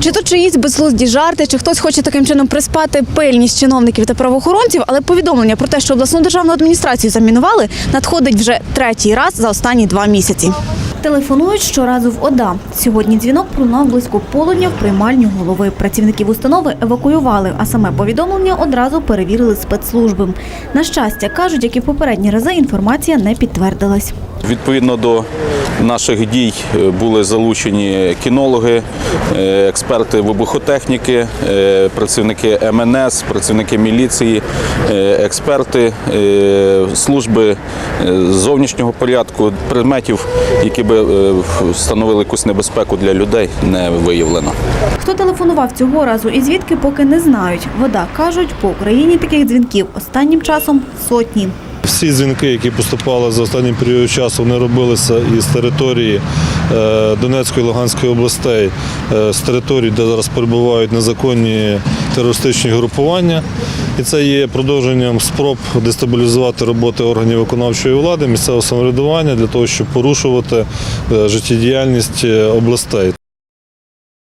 Чи то чиїсь безглузді жарти, чи хтось хоче таким чином приспати пильність чиновників та правоохоронців, але повідомлення про те, що обласну державну адміністрацію замінували, надходить вже третій раз за останні два місяці. Телефонують щоразу в ОДА. Сьогодні дзвінок пролунав близько полудня в приймальню голови. Працівників установи евакуювали, а саме повідомлення одразу перевірили спецслужби. На щастя, кажуть, як і в попередні рази, інформація не підтвердилась. Відповідно до наших дій е, були залучені кінологи, е, експерти вибухотехніки, е, працівники МНС, працівники міліції, експерти служби зовнішнього порядку, предметів, які би становили якусь небезпеку для людей, не виявлено. Хто телефонував цього разу і звідки поки не знають. Вода кажуть, по Україні таких дзвінків останнім часом сотні. Всі дзвінки, які поступали за останній період часу, вони робилися із території е, Донецької і Луганської областей, е, з територій, де зараз перебувають незаконні терористичні групування. І це є продовженням спроб дестабілізувати роботи органів виконавчої влади, місцевого самоврядування для того, щоб порушувати е, життєдіяльність областей.